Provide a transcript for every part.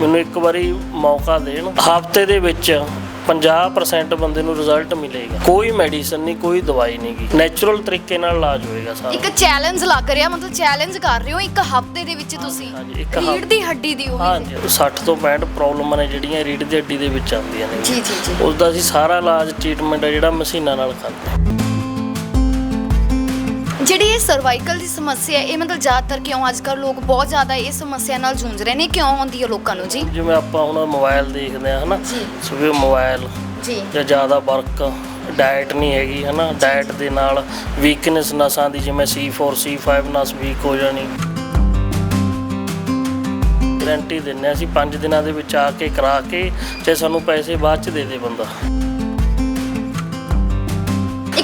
ਮੈਨੂੰ ਇੱਕ ਵਾਰੀ ਮੌਕਾ ਦੇਣ। ਹਫ਼ਤੇ ਦੇ ਵਿੱਚ 50% ਬੰਦੇ ਨੂੰ ਰਿਜ਼ਲਟ ਮਿਲੇਗਾ। ਕੋਈ ਮੈਡੀਸਨ ਨਹੀਂ ਕੋਈ ਦਵਾਈ ਨਹੀਂ ਗੀ। ਨੈਚੁਰਲ ਤਰੀਕੇ ਨਾਲ ਇਲਾਜ ਹੋਏਗਾ ਸਾਰਾ। ਇੱਕ ਚੈਲੰਜ ਲੱਗ ਰਿਹਾ ਮਤਲਬ ਚੈਲੰਜ ਕਰ ਰਹੇ ਹੋ ਇੱਕ ਹਫ਼ਤੇ ਦੇ ਵਿੱਚ ਤੁਸੀਂ। ਹਾਂਜੀ, ਇੱਕ ਰੀੜ ਦੀ ਹੱਡੀ ਦੀ ਉਹ ਹਾਂਜੀ 60 ਤੋਂ 65 ਪ੍ਰੋਬਲਮਾਂ ਨੇ ਜਿਹੜੀਆਂ ਰੀੜ ਦੀ ਹੱਡੀ ਦੇ ਵਿੱਚ ਆਉਂਦੀਆਂ ਨੇ। ਜੀ ਜੀ ਜੀ। ਉਸ ਦਾ ਅਸੀਂ ਸਾਰਾ ਇਲਾਜ ਟ੍ਰੀਟਮੈਂਟ ਹੈ ਜਿਹੜਾ ਮਸ਼ੀਨਾਂ ਨਾਲ ਕਰਦੇ ਹਾਂ। ਜਿਹੜੀ ਇਹ ਸਰਵਾਈਕਲ ਦੀ ਸਮੱਸਿਆ ਹੈ ਇਹ ਮਤਲਬ ਜ਼ਿਆਦਾਤਰ ਕਿਉਂ ਅੱਜ ਕੱਲ੍ਹ ਲੋਕ ਬਹੁਤ ਜ਼ਿਆਦਾ ਇਹ ਸਮੱਸਿਆ ਨਾਲ ਜੂਝ ਰਹੇ ਨੇ? ਕਿਉਂ ਆਉਂਦੀ ਹੈ ਲੋਕਾਂ ਨੂੰ ਜੀ? ਜਿਵੇਂ ਆਪਾਂ ਹੁਣ ਮੋਬਾਈਲ ਦੇਖਦੇ ਆ ਹਨਾ? ਜੀ। ਸਵੇ ਮੋਬਾਈਲ ਜੀ। ਜਾਂ ਜ਼ਿਆਦਾ ਵਰਕ ਡਾਈਟ ਨਹੀਂ ਹੈਗੀ ਹਨਾ? ਡਾਈਟ ਦੇ ਨਾਲ ਵੀਕਨੈਸ ਨਸਾਂ ਦੀ ਜਿਵੇਂ C4 C5 ਨਸ ਵੀਕ ਹੋ ਜਾਣੀ। ਗਰੰਟੀ ਦਿੰਨੇ ਅਸੀਂ 5 ਦਿਨਾਂ ਦੇ ਵਿੱਚ ਆ ਕੇ ਕਰਾ ਕੇ ਤੇ ਸਾਨੂੰ ਪੈਸੇ ਬਾਅਦ ਚ ਦੇ ਦੇ ਬੰਦਾ।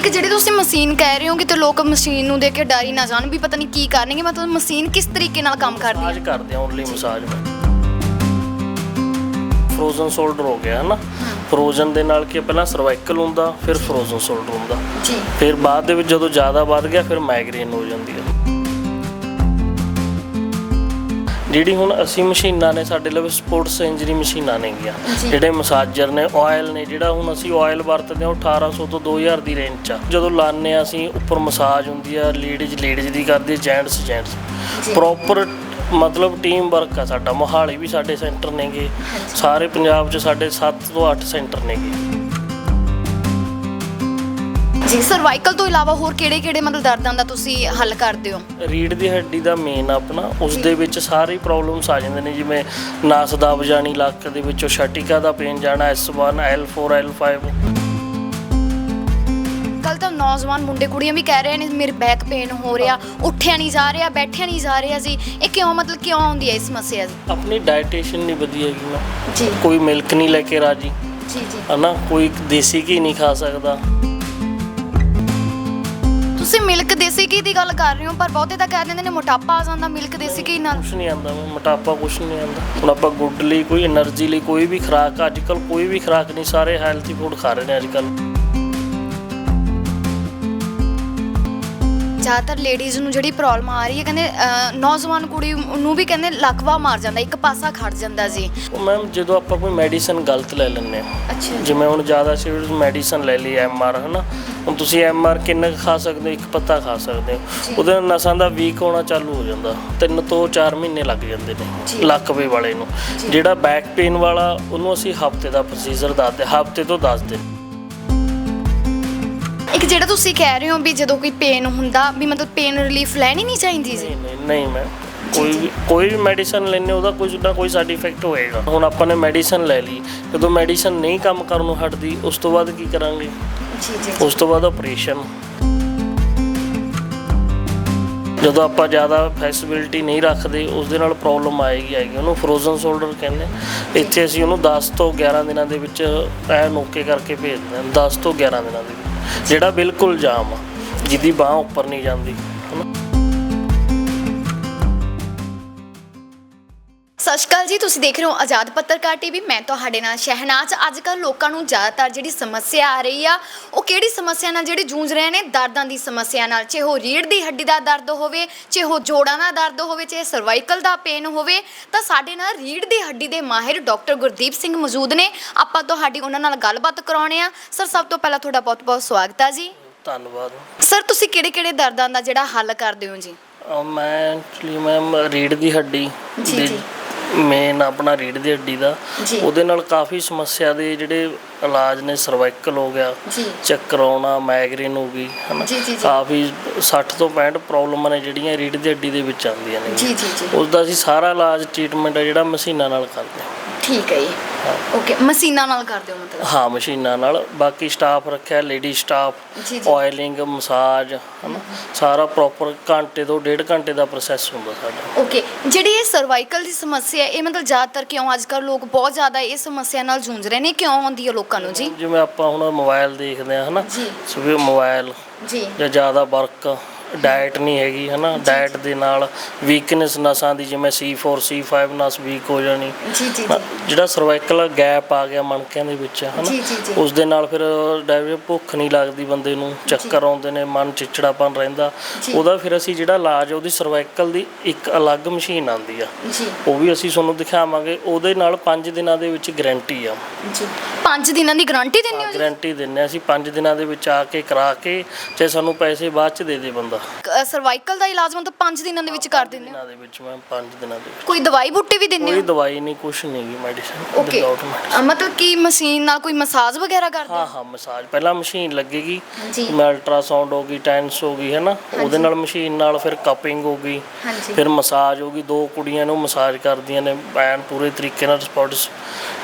ਇੱਕ ਜਿਹੜੀ ਤੁਸੀਂ ਮਸ਼ੀਨ ਕਹਿ ਰਹੇ ਹੋ ਕਿ ਤੇ ਲੋਕ ਮਸ਼ੀਨ ਨੂੰ ਦੇਖ ਕੇ ਡਰ ਹੀ ਨਾ ਜਾਣ ਵੀ ਪਤਾ ਨਹੀਂ ਕੀ ਕਰਨਗੇ ਮਤਲਬ ਮਸ਼ੀਨ ਕਿਸ ਤਰੀਕੇ ਨਾਲ ਕੰਮ ਕਰਦੀ ਹੈ? ਮਸਾਜ ਕਰਦੇ ਆ ਓਨਲੀ ਮਸਾਜ ਫਰੋਜ਼ਨ ਸ਼ੋਲਡਰ ਹੋ ਗਿਆ ਹਨਾ? ਫਰੋਜ਼ਨ ਦੇ ਨਾਲ ਕੀ ਆ, ਪਹਿਲਾਂ ਸਰਵਾਈਕਲ ਹੁੰਦਾ ਫਿਰ ਫਰੋਜ਼ਨ ਸ਼ੋਲਡਰ ਹੁੰਦਾ। ਜੀ। ਫਿਰ ਬਾਅਦ ਦੇ ਵਿੱਚ ਜਦੋਂ ਜ਼ਿਆਦਾ ਵੱਧ ਗਿਆ ਫਿਰ ਮਾਈਗ੍ਰੇਨ ਹੋ ਜਾਂਦੀ ਹੈ ਜਿਹੜੀ ਹੁਣ ਅਸੀਂ ਮਸ਼ੀਨਾਂ ਨੇ ਸਾਡੇ ਲਈ ਸਪੋਰਟਸ ਇੰਜਰੀ ਮਸ਼ੀਨਾਂ ਨੇਗੀਆਂ ਜੀ। ਜਿਹੜੇ ਮਸਾਜਰ ਨੇ ਆਇਲ ਨੇ ਜਿਹੜਾ ਹੁਣ ਅਸੀਂ ਆਇਲ ਵਰਤਦੇ ਹਾਂ ਉਹ 1800 ਤੋਂ 2000 ਦੀ ਰੇਂਜ 'ਚ ਆ। ਜਦੋਂ ਲਾਉਂਦੇ ਆ ਅਸੀਂ ਉੱਪਰ ਮਸਾਜ ਹੁੰਦੀ ਆ ਲੇਡੀਜ਼ ਲੇਡੀਜ਼ ਦੀ ਕਰਦੀ ਜੈਂਟਸ ਜੈਂਟਸ ਜੀ। ਪ੍ਰੋਪਰ ਮਤਲਬ ਟੀਮ ਵਰਕ ਆ ਸਾਡਾ ਮੋਹਾਲੀ ਵੀ ਸਾਡੇ ਸੈਂਟਰ ਨੇਗੇ ਸਾਰੇ ਪੰਜਾਬ 'ਚ ਸਾਡੇ 7 ਤੋਂ 8 ਸੈਂਟਰ ਨੇਗੇ ਜੀ ਸਰਵਾਈਕਲ ਤੋਂ ਇਲਾਵਾ ਹੋਰ ਕਿਹੜੇ ਕਿਹੜੇ ਮਤਲਬ ਦਰਦਾਂ ਦਾ ਤੁਸੀਂ ਹੱਲ ਕਰਦੇ ਹੋ? ਰੀੜ ਦੀ ਹੱਡੀ ਦਾ ਮੇਨ ਆਪਣਾ ਉਸ ਦੇ ਵਿੱਚ ਸਾਰੀ ਪ੍ਰੋਬਲਮਸ ਆ ਜਾਂਦੇ ਨੇ ਜਿਵੇਂ ਨਸ ਦਬ ਜਾਣੀ ਲੱਕ ਦੇ ਵਿੱਚੋਂ ਛਟਿਕਾ ਦਾ ਪੇਨ ਜਾਣਾ S1 L4 L5 ਕੱਲ ਤਾਂ ਨੌਜਵਾਨ ਮੁੰਡੇ ਕੁੜੀਆਂ ਵੀ ਕਹਿ ਰਹੇ ਨੇ ਮੇਰੇ ਬੈਕ ਪੇਨ ਹੋ ਰਿਹਾ ਉੱਠਿਆ ਨਹੀਂ ਜਾ ਰਿਹਾ ਬੈਠਿਆ ਨਹੀਂ ਜਾ ਰਿਹਾ ਜੀ। ਇਹ ਕਿਉਂ ਮਤਲਬ ਕਿਉਂ ਆਉਂਦੀ ਹੈ ਇਹ ਸਮੱਸਿਆ ਜੀ? ਆਪਣੀ ਡਾਈਟੇਸ਼ਨ ਨਹੀਂ ਵਧੀਆ ਹੈਗੀ ਨਾ ਜੀ। ਕੋਈ ਮਿਲਕ ਨਹੀਂ ਲੈ ਕੇ ਰਾਜੀ। ਜੀ ਜੀ। ਹਨਾ ਕੋਈ ਦੇਸੀ ਘੀ ਨਹੀਂ ਖਾ ਸਕਦਾ। ਤੁਸੀਂ ਮਿਲਕ ਦੇਸੀ ਘੀ ਦੀ ਗੱਲ ਕਰ ਰਹੇ ਹੋ ਪਰ ਬਹੁਤੇ ਤਾਂ ਕਹਿ ਦਿੰਦੇ ਨੇ ਮੋਟਾਪਾ ਆ ਜਾਂਦਾ ਮਿਲਕ ਦੇਸੀ ਘੀ ਨਾਲ। ਕੁਛ ਨਹੀਂ ਆਉਂਦਾ ਵਾ, ਮੋਟਾਪਾ ਕੁਛ ਨਹੀਂ ਆਉਂਦਾ ਹੁਣ ਆਪਾਂ ਗੁੱਡ ਲਈ ਕੋਈ એનર્ਜੀ ਲਈ ਕੋਈ ਵੀ ਖੁਰਾਕ ਅੱਜ ਕੱਲ ਕੋਈ ਵੀ ਖੁਰਾਕ ਨਹੀਂ ਸਾਰੇ ਹੈਲਥੀ ਫੂਡ ਖਾ ਰਹੇ ਨੇ ਅੱਜ ਕੱਲ ਜ਼ਿਆਦਾਤਰ ਲੇਡੀਜ਼ ਨੂੰ ਜਿਹੜੀ ਪ੍ਰੋਬਲਮ ਆ ਰਹੀ ਹੈ ਕਹਿੰਦੇ ਅਹ, ਨੌਜਵਾਨ ਕੁੜੀ ਨੂੰ ਵੀ ਕਹਿੰਦੇ ਲਕਵਾ ਮਾਰ ਜਾਂਦਾ ਇੱਕ ਪਾਸਾ ਖੜ ਜਾਂਦਾ ਜੀ। ਮੈਮ ਜਦੋਂ ਆਪਾਂ ਕੋਈ ਮੈਡੀਸਨ ਗਲਤ ਲੈ ਲੈਂਦੇ ਹਾਂ ਅੱਛਾ। ਜਿਵੇਂ ਹੁਣ ਜ਼ਿਆਦਾ ਸੀਰੀਅਸ ਮੈਡੀਸਨ ਲੈ ਲਈ ਐਮਆਰ ਹਨਾ? ਹੁਣ ਤੁਸੀਂ ਐਮਆਰ ਕਿੰਨਾ ਕੁ ਖਾ ਸਕਦੇ ਹੋ ਇੱਕ ਪੱਤਾ ਖਾ ਸਕਦੇ ਹੋ। ਉਹਦੇ ਨਾਲ ਨਸਾਂ ਦਾ ਵੀਕ ਹੋਣਾ ਚਾਲੂ ਹੋ ਜਾਂਦਾ। ਤਿੰਨ ਤੋਂ 4 ਮਹੀਨੇ ਲੱਗ ਜਾਂਦੇ। ਨੇ ਲੱਕਵੇ ਵਾਲੇ ਨੂੰ। ਜਿਹੜਾ ਬੈਕ ਪੇਨ ਵਾਲਾ ਉਹਨੂੰ ਅਸੀਂ ਹਫ਼ਤੇ ਦਾ ਪ੍ਰੋਸੀਜਰ ਦੱਸਦੇ ਹਫ਼ਤੇ ਤੋਂ 10 ਦਿਨ ਇੱਕ ਜਿਹੜਾ ਤੁਸੀਂ ਕਹਿ ਰਹੇ ਹੋ ਵੀ ਜਦੋਂ ਕੋਈ ਪੇਨ ਹੁੰਦਾ ਵੀ ਮਤਲਬ ਪੇਨ ਰਿਲੀਫ ਲੈਣੀ ਨਹੀਂ ਚਾਹੀਦੀ ਜੀ? ਨਹੀਂ ਨਹੀਂ ਨਹੀਂ ਮੈਂ ਕੋਈ ਵੀ ਕੋਈ ਵੀ ਮੈਡੀਸਨ ਲੈਣੇ ਉਹਦਾ ਕੁਝ ਨਾ ਕੋਈ ਸਾਈਡ ਇਫੈਕਟ ਹੋਏਗਾ। ਹੁਣ ਆਪਾਂ ਨੇ ਮੈਡੀਸਨ ਲੈ ਲਈ। ਜਦੋਂ ਮੈਡੀਸਨ ਨਹੀਂ ਕੰਮ ਕਰਨ ਨੂੰ ਹਟਦੀ ਉਸ ਤੋਂ ਬਾਅਦ ਕੀ ਕਰਾਂਗੇ? ਜੀ ਜੀ ਉਸ ਤੋਂ ਬਾਅਦ ਆਪਰੇਸ਼ਨ ਜਦੋਂ ਆਪਾਂ ਜ਼ਿਆਦਾ ਫੈਸਿਲਿਟੀ ਨਹੀਂ ਰੱਖਦੇ ਉਸ ਦੇ ਨਾਲ ਪ੍ਰੋਬਲਮ ਆਏਗੀ ਆਏਗੀ। ਉਹਨੂੰ ਫਰੋਜ਼ਨ ਸ਼ੋਲਡਰ ਕਹਿੰਦੇ ਇੱਥੇ ਅਸੀਂ ਉਹਨੂੰ 10 ਤੋਂ 11 ਦਿਨਾਂ ਦੇ ਵਿੱਚ ਐ ਨੋਕੇ ਕਰਕੇ ਭੇਜ ਦਿੰਦੇ ਹਾਂ। 10 ਤੋਂ 11 ਦਿਨਾਂ ਦੇ ਵਿੱਚ। ਜਿਹੜਾ ਬਿਲਕੁਲ ਜਾਮ ਆ ਜਿਹਦੀ ਬਾਹ ਉੱਪਰ ਨਹੀਂ ਜਾਂਦੀ। ਜੀ ਤੁਸੀਂ ਦੇਖ ਰਹੇ ਹੋ ਆਜ਼ਾਦ ਪੱਤਰਕਾਰ ਟੀਵੀ। ਮੈਂ ਤੁਹਾਡੇ ਨਾਲ ਸ਼ਹਿਨਾਜ਼। ਅੱਜ ਕੱਲ ਲੋਕਾਂ ਨੂੰ ਜ਼ਿਆਦਾਤਰ ਜਿਹੜੀ ਸਮੱਸਿਆ ਆ ਰਹੀ ਆ ਉਹ ਕਿਹੜੀ ਸਮੱਸਿਆ ਨਾਲ ਜਿਹੜੇ ਜੂਝ ਰਹੇ ਨੇ? ਦਰਦਾਂ ਦੀ ਸਮੱਸਿਆ ਨਾਲ। ਚਾਹੇ ਉਹ ਰੀੜ ਦੀ ਹੱਡੀ ਦਾ ਦਰਦ ਹੋਵੇ ਚਾਹੇ ਉਹ ਜੋੜਾਂ ਦਾ ਦਰਦ ਹੋਵੇ ਚਾਹੇ ਸਰਵਾਈਕਲ ਦਾ ਪੇਨ ਹੋਵੇ ਤਾਂ ਸਾਡੇ ਨਾਲ ਰੀੜ ਦੀ ਹੱਡੀ ਦੇ ਮਾਹਿਰ ਡਾਕਟਰ ਗੁਰਦੀਪ ਸਿੰਘ ਮੌਜੂਦ ਨੇ। ਆਪਾਂ ਤੁਹਾਡੀ ਉਹਨਾਂ ਨਾਲ ਗੱਲਬਾਤ ਕਰਾਉਣੇ ਆ। ਸਰ ਸਭ ਤੋਂ ਪਹਿਲਾਂ ਤੁਹਾਡਾ ਬਹੁਤ-ਬਹੁਤ ਸਵਾਗਤ ਆ ਜੀ। ਧੰਨਵਾਦ। ਸਰ ਤੁਸੀਂ ਕਿਹੜੇ-ਕਿਹੜੇ ਦਰਦਾਂ ਦਾ ਜਿਹੜਾ ਹੱਲ ਕਰਦੇ ਹੋ ਜੀ? ਮੈਂ ਐਕਚੁਅਲੀ ਮੈਮ ਰੀੜ ਦੀ ਹੱਡੀ ਜੀ, ਜੀ। ਮੇਨ ਆਪਣਾ ਰੀੜ ਦੀ ਹੱਡੀ ਦਾ ਜੀ। ਉਹਦੇ ਨਾਲ ਕਾਫੀ ਸਮੱਸਿਆ ਦੇ ਜਿਹੜੇ ਇਲਾਜ ਨੇ ਸਰਵਾਈਕਲ ਹੋ ਗਿਆ ਜੀ। ਚੱਕਰ ਆਉਣਾ ਮਾਈਗ੍ਰੇਨ ਹੋ ਗਈ ਹਨਾ ਜੀ, ਜੀ, ਜੀ। ਕਾਫੀ 60 ਤੋਂ 65 ਪ੍ਰੋਬਲਮਾਂ ਨੇ ਜਿਹੜੀਆਂ ਰੀੜ ਦੀ ਹੱਡੀ ਦੇ ਵਿੱਚ ਆਉਂਦੀਆਂ ਨੇ ਜੀ ਜੀ ਜੀ ਉਸ ਦਾ ਅਸੀਂ ਸਾਰਾ ਇਲਾਜ ਟ੍ਰੀਟਮੈਂਟ ਹੈ ਜਿਹੜਾ ਮਸ਼ੀਨਾਂ ਨਾਲ ਕਰਦੇ ਹਾਂ ਠੀਕ ਹੈ ਜੀ। ਹਾਂ। ਓਕੇ ਮਸ਼ੀਨਾਂ ਨਾਲ ਕਰਦੇ ਹੋ ਮਤਲਬ। ਹਾਂ ਮਸ਼ੀਨਾਂ ਨਾਲ। ਬਾਕੀ ਸਟਾਫ ਰੱਖਿਆ ਲੇਡੀ ਸਟਾਫ ਜੀ। ਆਇਲਿੰਗ ਮਸਾਜ ਹਨਾ? ਸਾਰਾ ਪ੍ਰੋਪਰ ਘੰਟੇ ਤੋਂ ਡੇਢ ਘੰਟੇ ਦਾ ਪ੍ਰੋਸੈਸ ਹੁੰਦਾ ਸਾਡਾ। ਓਕੇ ਜਿਹੜੀ ਇਹ ਸਰਵਾਈਕਲ ਦੀ ਸਮੱਸਿਆ ਹੈ ਇਹ ਮਤਲਬ ਜ਼ਿਆਦਾਤਰ ਕਿਉਂ ਅੱਜ ਕੱਲ੍ਹ ਲੋਕ ਬਹੁਤ ਜ਼ਿਆਦਾ ਇਹ ਸਮੱਸਿਆ ਨਾਲ ਜੂਝ ਰਹੇ ਨੇ? ਕਿਉਂ ਆਉਂਦੀ ਹੈ ਲੋਕਾਂ ਨੂੰ ਜੀ? ਜਿਵੇਂ ਆਪਾਂ ਹੁਣ ਮੋਬਾਈਲ ਦੇਖਦੇ ਆ ਹਨਾ? ਜੀ। ਮੋਬਾਈਲ ਜੀ। ਜਾਂ ਜ਼ਿਆਦਾ ਵਰਕ ਡਾਈਟ ਨਹੀਂ ਹੈਗੀ ਹਨਾ? ਡਾਈਟ ਦੇ ਨਾਲ ਵੀਕਨੈਸ ਨਸਾਂ ਦੀ ਜਿਵੇਂ C4 C5 ਨਸ ਵੀਕ ਹੋ ਜਾਣੀ। ਜੀ ਜੀ ਹਾਂ, ਜਿਹੜਾ ਸਰਵਾਈਕਲ ਗੈਪ ਆ ਗਿਆ ਮਣਕਿਆਂ ਦੇ ਵਿੱਚ ਹਨਾ। ਉਸ ਦੇ ਨਾਲ ਫਿਰ ਡਾਇਰੇ ਭੁੱਖ ਨਹੀਂ ਲੱਗਦੀ ਬੰਦੇ ਨੂੰ ਚੱਕਰ ਆਉਂਦੇ ਨੇ ਮਨ ਚਿਚੜਾਪਨ ਰਹਿੰਦਾ। ਉਹਦਾ ਫਿਰ ਅਸੀਂ ਜਿਹੜਾ ਇਲਾਜ ਉਹਦੀ ਸਰਵਾਈਕਲ ਦੀ ਇੱਕ ਅਲੱਗ ਮਸ਼ੀਨ ਆਂਦੀ ਆ। ਉਹ ਵੀ ਅਸੀਂ ਤੁਹਾਨੂੰ ਦਿਖਾਵਾਂਗੇ ਉਹਦੇ ਨਾਲ 5 ਦਿਨਾਂ ਦੇ ਵਿੱਚ ਗਾਰੰਟੀ ਆ। ਜੀ। 5 ਦਿਨਾਂ ਦੀ ਗਾਰੰਟੀ ਦਿੰਦੇ ਹੋ ਜੀ? ਗਾਰੰਟੀ ਦਿੰਨੇ ਅਸੀਂ 5 ਦਿਨਾਂ ਦੇ ਵਿੱਚ ਆ ਕੇ ਕਰਾ ਕੇ ਚਾਹੇ ਸਾਨੂੰ ਪੈਸੇ ਬਾਅਦ ਚ ਦੇ ਦੇ ਬੰਦਾ। ਸਰਵਾਈਕਲ ਦਾ ਇਲਾਜ ਮਤਲਬ 5 ਦਿਨਾਂ ਦੇ ਵਿੱਚ ਕਰ ਦਿੰਦੇ ਹੋ? ਦਿਨਾਂ ਦੇ ਵਿੱਚ ਮੈਂ 5 ਦਿਨਾਂ ਦੇ ਵਿੱਚ। ਕੋਈ ਦਵਾਈ ਬੂਟੀ ਵੀ ਦਿੰਦੇ ਕੋਈ ਹੋ ਦਵਾਈ ਨਹੀਂ ਕੁਛ ਨਹੀਂ ਗੀ ਮੈਡੀਸਨ ਓਕੇ ਮਤਲਬ ਕਿ ਮਸ਼ੀਨ ਨਾਲ ਕੋਈ ਮਸਾਜ ਵਗੈਰਾ ਕਰਦੇ ਹਾਂ? ਹੋ ਮਸਾਜ। ਪਹਿਲਾਂ ਮਸ਼ੀਨ ਲੱਗੇਗੀ। ਜੀ। ਮੈਂ ਅਲਟਰਾਸਾਊਂਡ ਹੋ ਗਈ ਟੈਂਸ ਹੋ ਗਈ ਹੈ ਨਾ ਉਹਦੇ ਨਾਲ ਮਸ਼ੀਨ ਨਾਲ ਫਿਰ ਕਪਿੰਗ ਹੋ ਗਈ। ਹਾਂਜੀ। ਫਿਰ ਮਸਾਜ ਹੋ ਗਈ। ਦੋ ਕੁੜੀਆਂ ਨੂੰ ਮਸਾਜ ਕਰਦੀਆਂ ਨੇ। ਐਨ ਪੂਰੇ ਤਰੀਕੇ ਨਾਲ ਸਪੋਰਟਸ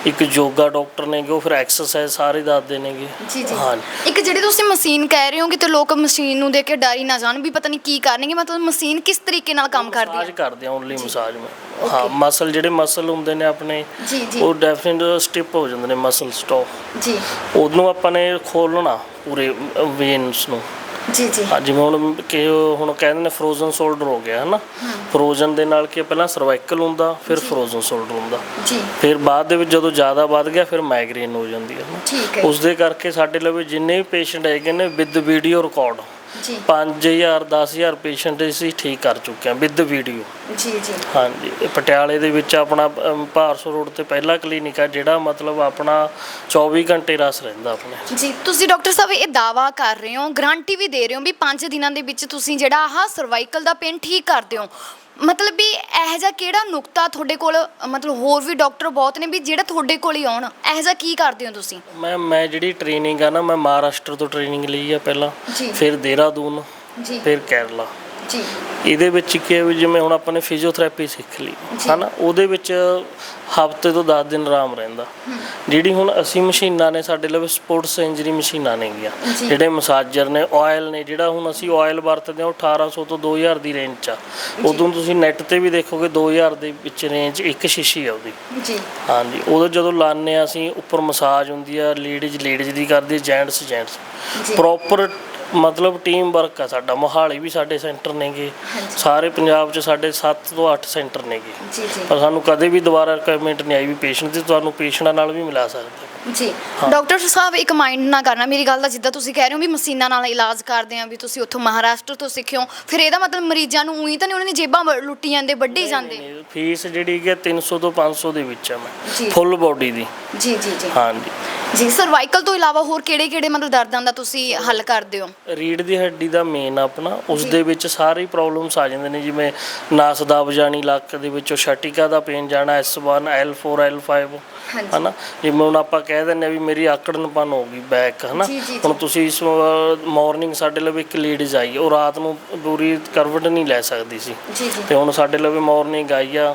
ਇੱਕ ਯੋਗਾ ਡਾਕਟਰ ਨੇਗੇ ਉਹ ਫਿਰ ਐਕਸਰਸਾਈਜ਼ ਸਾਰੇ ਦੱਸਦੇ ਨੇਗੇ। ਜੀ ਜੀ। ਹਾਂ। ਇੱਕ ਜਿਹੜੀ ਤੁਸੀਂ ਮਸ਼ੀਨ ਕਹਿ ਰਹੇ ਹੋ ਕਿ ਤੇ ਲੋਕ ਮਸ਼ੀਨ ਨੂੰ ਦੇਖ ਕੇ ਡਰ ਹੀ ਨਾ ਜਾਣ ਵੀ ਪਤਾ ਨਹੀਂ ਕੀ ਕਰਨਗੇ ਮਤਲਬ ਮਸ਼ੀਨ ਕਿਸ ਤਰੀਕੇ ਨਾਲ ਕੰਮ ਕਰਦੀ ਮਸਾਜ ਹੈ ਕਰਦੇ ਆ ਓਨਲੀ ਮਸਾਜ ਮੈਂ। ਹਾਂ ਮਸਲ ਜਿਹੜੇ ਮਸਲ ਹੁੰਦੇ ਨੇ ਆਪਣੇ ਜੀ ਜੀ। ਉਹ ਡੈਫੀਨਿਟ ਸਟਿਪ ਹੋ ਜਾਂਦੇ ਨੇ ਮਸਲ ਸਟਾਪ ਜੀ। ਉਹਨੂੰ ਆਪਾਂ ਨੇ ਖੋਲਣਾ ਪੂਰੇ ਵੇਨਸ ਨੂੰ। ਜੀ ਜੀ। ਹਾਂ ਜਿਵੇਂ ਹੁਣ ਕਿ ਹੁਣ ਕਹਿੰਦੇ ਨੇ ਫਰੋਜ਼ਨ ਸ਼ੋਲਡਰ ਹੋ ਗਿਆ ਹਨਾ? ਫਰੋਜ਼ਨ ਦੇ ਨਾਲ ਕੀ ਪਹਿਲਾਂ ਸਰਵਾਈਕਲ ਹੁੰਦਾ ਫਿਰ ਫਰੋਜ਼ਨ ਸ਼ੋਲਡਰ ਹੁੰਦਾ। ਜੀ। ਫਿਰ ਬਾਅਦ ਦੇ ਵਿੱਚ ਜਦੋਂ ਜ਼ਿਆਦਾ ਵੱਧ ਗਿਆ ਫਿਰ ਮਾਈਗ੍ਰੇਨ ਹੋ ਜਾਂਦੀ ਹੈ ਠੀਕ ਹੈ। ਉਸ ਦੇ ਕਰਕੇ ਸਾਡੇ ਲਵੇ ਜਿੰਨੇ ਵੀ ਪੇਸ਼ੈਂਟ ਹੈਗੇ ਨੇ ਵਿਦ ਵੀਡੀਓ ਰਿਕਾਰਡ ਜੀ। 5000 10000 ਪੇਸ਼ੈਂਟ ਅਸੀਂ ਠੀਕ ਕਰ ਚੁੱਕੇ ਹਾਂ ਵਿਦ ਵੀਡੀਓ ਜੀ ਜੀ। ਹਾਂਜੀ ਇਹ ਪਟਿਆਲੇ ਦੇ ਵਿੱਚ ਆਪਣਾ ਅਮ, ਭਾਰਸੋ ਰੋਡ ਤੇ ਪਹਿਲਾ ਕਲੀਨਿਕ ਆ ਜਿਹੜਾ ਮਤਲਬ ਆਪਣਾ 24 ਘੰਟੇ ਰਸ ਰਹਿੰਦਾ ਆਪਣੇ। ਜੀ ਤੁਸੀਂ ਡਾਕਟਰ ਸਾਹਿਬ ਇਹ ਦਾਵਾ ਕਰ ਰਹੇ ਹੋ ਗਾਰੰਟੀ ਵੀ ਦੇ ਰਹੇ ਹੋ ਵੀ 5 ਦਿਨਾਂ ਦੇ ਵਿੱਚ ਤੁਸੀਂ ਜਿਹੜਾ ਆਹ ਸਰਵਾਈਕਲ ਦਾ ਪੇਨ ਠੀਕ ਕਰ ਦਿਓ। ਮਤਲਬ ਵੀ ਇਹ ਜਿਹਾ ਕਿਹੜਾ ਨੁਕਤਾ ਤੁਹਾਡੇ ਕੋਲ ਮਤਲਬ ਹੋਰ ਵੀ ਡਾਕਟਰ ਬਹੁਤ ਨੇ ਵੀ ਜਿਹੜਾ ਤੁਹਾਡੇ ਕੋਲ ਹੀ ਆਉਣ ਇਹ ਜਿਹਾ ਕੀ ਕਰਦੇ ਹੋ ਤੁਸੀਂ? ਮੈਂ ਮੈਂ ਜਿਹੜੀ ਟ੍ਰੇਨਿੰਗ ਆ ਨਾ ਮੈਂ ਮਹਾਰਾਸ਼ਟਰ ਤੋਂ ਟ੍ਰੇਨਿੰਗ ਲਈ ਆ ਪਹਿਲਾਂ ਜੀ। ਫਿਰ ਦੇਹਰਾਦੂਨ ਜੀ। ਫਿਰ ਕੇਰਲਾ। ਜੀ। ਇਹਦੇ ਵਿੱਚ ਕੀ ਹੈ ਵੀ ਜਿਵੇਂ ਹੁਣ ਆਪਾਂ ਨੇ ਫਿਜ਼ੀਓਥੈਰੇਪੀ ਸਿੱਖ ਲਈ। ਹਨਾ? ਉਹਦੇ ਵਿੱਚ ਹਫ਼ਤੇ ਤੋਂ 10 ਦਿਨ ਆਰਾਮ ਰਹਿੰਦਾ। ਜਿਹੜੀ ਹੁਣ ਅਸੀਂ ਮਸ਼ੀਨਾਂ ਨੇ ਸਾਡੇ ਲਵੇ ਸਪੋਰਟਸ ਇੰਜਰੀ ਮਸ਼ੀਨਾਂ ਨੇਗੀਆਂ। ਜੀ। ਜਿਹੜੇ ਮਸਾਜਰ ਨੇ ਆਇਲ ਨੇ ਜਿਹੜਾ ਹੁਣ ਅਸੀਂ ਆਇਲ ਵਰਤਦੇ ਹਾਂ ਉਹ 1800 ਤੋਂ 2000 ਦੀ ਰੇਂਜ 'ਚ ਉਦੋਂ ਤੁਸੀਂ ਨੈਟ ਤੇ ਵੀ ਦੇਖੋਗੇ 2000 ਦੇ ਵਿੱਚ ਰੇਂਜ ਇੱਕ ਸ਼ੀਸ਼ੀ ਆ ਉਹਦੀ। ਜੀ। ਹਾਂਜੀ ਉਦੋਂ ਜਦੋਂ ਆ ਅਸੀਂ ਉੱਪਰ ਮਸਾਜ ਹੁੰਦੀ ਆ ਲੇਡੀਜ਼ ਲੇਡੀਜ਼ ਦੀ ਕਰਦੀ ਜੈਂਟਸ ਜੈਂਟਸ ਪ੍ਰੋਪਰ ਮਤਲਬ ਟੀਮ ਵਰਕ ਆ ਸਾਡਾ ਮੋਹਾਲੀ ਵੀ ਸਾਡੇ ਸੈਂਟਰ ਨੇਗੇ। ਸਾਰੇ ਪੰਜਾਬ 'ਚ ਸਾਡੇ 7 ਤੋਂ 8 ਸੈਂਟਰ ਨੇਗੇ। ਜੀ ਜੀ। ਪਰ ਸਾਨੂੰ ਕਦੇ ਵੀ ਦੁਬਾਰਾ ਰਿਕੁਆਇਰਮੈਂਟ ਨਹੀਂ ਆਈ ਵੀ ਪੇਸ਼ੈਂਟ ਦੀ ਤੁਹਾਨੂੰ ਪੇਸ਼ੈਂਟਾਂ ਨਾਲ ਵੀ ਮਿਲਾ ਸਕਦੇ ਜੀ। ਡਾਕਟਰ ਸਾਹਿਬ ਇੱਕ ਮਾਈਂਡ ਨਾ ਕਰਨਾ ਮੇਰੀ ਗੱਲ ਦਾ ਜਿੱਦਾਂ ਤੁਸੀਂ ਕਹਿ ਰਹੇ ਹੋ ਵੀ ਮਸ਼ੀਨਾਂ ਨਾਲ ਇਲਾਜ ਕਰਦੇ ਆ ਵੀ ਤੁਸੀਂ ਉੱਥੋਂ ਮਹਾਰਾਸ਼ਟਰ ਤੋਂ ਸਿੱਖਿਓ। ਫਿਰ ਇਹਦਾ ਮਤਲਬ ਮਰੀਜ਼ਾਂ ਨੂੰ ਉਹੀ ਤਾਂ ਨਹੀਂ ਉਹਨਾਂ ਦੀ ਜੇਬਾਂ ਲੁੱਟੀ ਜਾਂਦੇ ਵੱਢੀ ਜਾਂਦੇ। ਫੀਸ ਜਿਹੜੀ ਹੈਗੀ ਆ 300 ਤੋਂ 500 ਦੇ ਵਿੱਚ ਆ। ਮੈਂ। ਫੁੱਲ ਬੋਡੀ ਦੀ। ਜੀ ਜੀ ਜੀ। ਹਾਂਜੀ। ਜੀ ਸਰਵਾਈਕਲ ਤੋਂ ਇਲਾਵਾ ਹੋਰ ਕਿਹੜੇ ਕਿਹੜੇ ਮਤਲਬ ਦਰਦਾਂ ਦਾ ਤੁਸੀਂ ਹੱਲ ਕਰਦੇ ਹੋ? ਰੀੜ ਦੀ ਹੱਡੀ ਦਾ ਮੇਨ ਆਪਣਾ ਉਸ ਦੇ ਵਿੱਚ ਸਾਰੇ ਪ੍ਰੋਬਲਮਸ ਆ ਜਾਂਦੇ ਨੇ ਜਿਵੇਂ ਨਸ ਦਬ ਜਾਣੀ ਲੱਕ ਦੇ ਵਿੱਚੋਂ ਛਟਿਕਾ ਦਾ ਪੇਨ ਜਾਣਾ S1 L4 L5 ਹਾਂਜੀ। ਹਨਾ? ਜਿਵੇਂ ਹੁਣ ਆਪਾਂ ਕਹਿ ਦਿੰਦੇ ਆ ਵੀ ਮੇਰੀ ਆਕੜਨਪਨ ਹੋ ਗਈ ਬੈਕ ਹਨਾ? ਜੀ, ਜੀ, ਹੁਣ ਤੁਸੀਂ ਇਸ ਮਾਰਨਿੰਗ ਸਾਡੇ ਲਈ ਇੱਕ ਲੇਡੀਜ਼ ਆਈ ਉਹ ਰਾਤ ਨੂੰ ਪੂਰੀ ਕਰਵਟ ਨਹੀਂ ਲੈ ਸਕਦੀ ਸੀ। ਜੀ ਜੀ। ਤੇ ਹੁਣ ਸਾਡੇ ਲਈ ਮਾਰਨਿੰਗ ਆਈ ਆ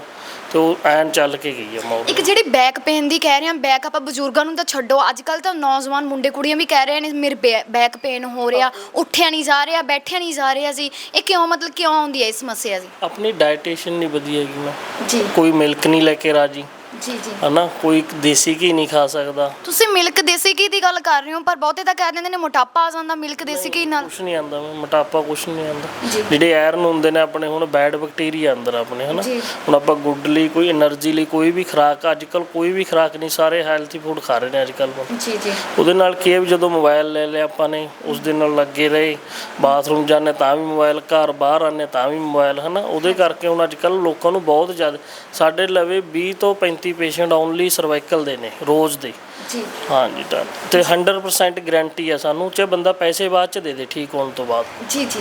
ਤੇ ਉਹ ਐਨ ਚੱਲ ਕੇ ਗਈ ਆ ਇੱਕ ਮਾਰਨਿੰਗ ਜਿਹੜੀ ਬੈਕ ਪੇਨ ਦੀ ਕਹਿ ਰਹੇ ਆ ਬੈਕ ਆਪਾਂ ਬਜ਼ੁਰਗਾਂ ਨੂੰ ਤਾਂ ਛੱਡੋ। ਅੱਜ ਕੱਲ ਤਾਂ ਨੌਜਵਾਨ ਮੁੰਡੇ ਕੁੜੀਆਂ ਵੀ ਕਹਿ ਰਹੇ ਨੇ ਮੇਰੇ ਬੈਕ ਪੇਨ ਹੋ ਰਿਹਾ ਉੱਠਿਆ ਨਹੀਂ ਜਾ ਰਿਹਾ ਬੈਠਿਆ ਨਹੀਂ ਜਾ ਰਿਹਾ ਜੀ ਇਹ ਕਿਉਂ ਮਤਲਬ ਕਿਉਂ ਆਉਂਦੀ ਹੈ ਇਹ ਸਮੱਸਿਆ ਜੀ ਆਪਣੀ ਡਾਈਟੇਸ਼ਨ ਨਹੀਂ ਵਧੀਆ ਹੈਗੀ ਮੈਂ। ਜੀ। ਕੋਈ ਮਿਲਕ ਨਹੀਂ ਲੈ ਕੇ ਰਾਜੀ। ਜੀ ਜੀ। ਹਨਾ? ਕੋਈ ਦੇਸੀ ਘੀ ਨਹੀਂ ਖਾ ਸਕਦਾ। ਤੁਸੀਂ ਮਿਲਕ ਦੇਸੀ ਘੀ ਦੀ ਗੱਲ ਕਰ ਰਹੇ ਹੋ ਪਰ ਬਹੁਤੇ ਤਾਂ ਕਹਿ ਦਿੰਦੇ ਨੇ ਮੋਟਾਪਾ ਆ ਜਾਂਦਾ ਮਿਲਕ ਦੇਸੀ ਘੀ ਨਾਲ। ਕੁਛ ਨਹੀਂ ਆਂਦਾ ਮੋਟਾਪਾ ਕੁਛ ਨਹੀਂ ਆਂਦਾ। ਜਿਹੜੇ ਆਇਰਨ ਹੁੰਦੇ ਨੇ ਆਪਣੇ ਹੁਣ ਬੈਡ ਬੈਕਟੀਰੀਆ ਅੰਦਰ ਆਪਣੇ ਹਨਾ? ਹੁਣ ਆਪਾਂ ਗੁੱਡ ਲਈ ਕੋਈ એનર્ਜੀ ਲਈ ਕੋਈ ਵੀ ਖੁਰਾਕ ਅੱਜਕੱਲ ਕੋਈ ਵੀ ਖੁਰਾਕ ਨਹੀਂ ਸਾਰੇ ਹੈਲਥੀ ਫੂਡ ਖਾ ਰਹੇ ਨੇ ਅੱਜਕੱਲ ਜੀ ਜੀ। ਉਹਦੇ ਨਾਲ ਕੀ ਹੈ ਜਦੋਂ ਮੋਬਾਈਲ ਲੈ ਲਿਆ ਆਪਾਂ ਨੇ ਉਸ ਦੇ ਨਾਲ ਲੱਗੇ ਰਹੇ ਬਾਥਰੂਮ ਜਾਣੇ ਤਾਂ ਵੀ ਮੋਬਾਈਲ ਘਰ ਬਾਹਰ ਆਨੇ ਤਾਂ ਵੀ ਮੋਬਾਈਲ ਹਨਾ? ਉਹਦੇ ਕਰਕੇ ਹੁਣ ਅੱਜ ਕੱਲ ਲੋਕਾਂ ਨੂੰ ਬਹੁਤ ਜ਼ਿਆਦਾ ਸਾਡੇ ਲਵੇ 20 ਤੋਂ ਪੇਸ਼ੈਂਟ ਓਨਲੀ ਸਰਵਾਈਕਲ ਦੇ ਨੇ ਰੋਜ਼ ਦੇ। ਜੀ। ਹਾਂਜੀ ਤਾਂ ਤੇ 100% ਗਾਰੰਟੀ ਆ ਸਾਨੂੰ ਚਾਹੇ ਬੰਦਾ ਪੈਸੇ ਬਾਅਦ ਚ ਦੇ ਦੇ ਠੀਕ ਹੋਣ ਤੋਂ ਬਾਅਦ। ਜੀ ਜੀ।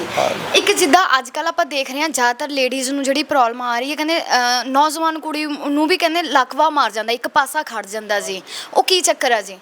ਇੱਕ ਜਿੱਦਾਂ ਅੱਜ ਕੱਲ ਆਪਾਂ ਦੇਖ ਰਹੇ ਹਾਂ ਜ਼ਿਆਦਾਤਰ ਲੇਡੀਜ਼ ਨੂੰ ਜਿਹੜੀ ਪ੍ਰੋਬਲਮ ਆ ਰਹੀ ਹੈ ਕਹਿੰਦੇ ਅਹ, ਨੌਜਵਾਨ ਕੁੜੀ ਨੂੰ ਵੀ ਕਹਿੰਦੇ ਲਕਵਾ ਮਾਰ ਜਾਂਦਾ ਇੱਕ ਪਾਸਾ ਖੜ ਜਾਂਦਾ ਜੀ। ਉਹ ਕੀ ਚੱਕਰ ਆ ਜੀ?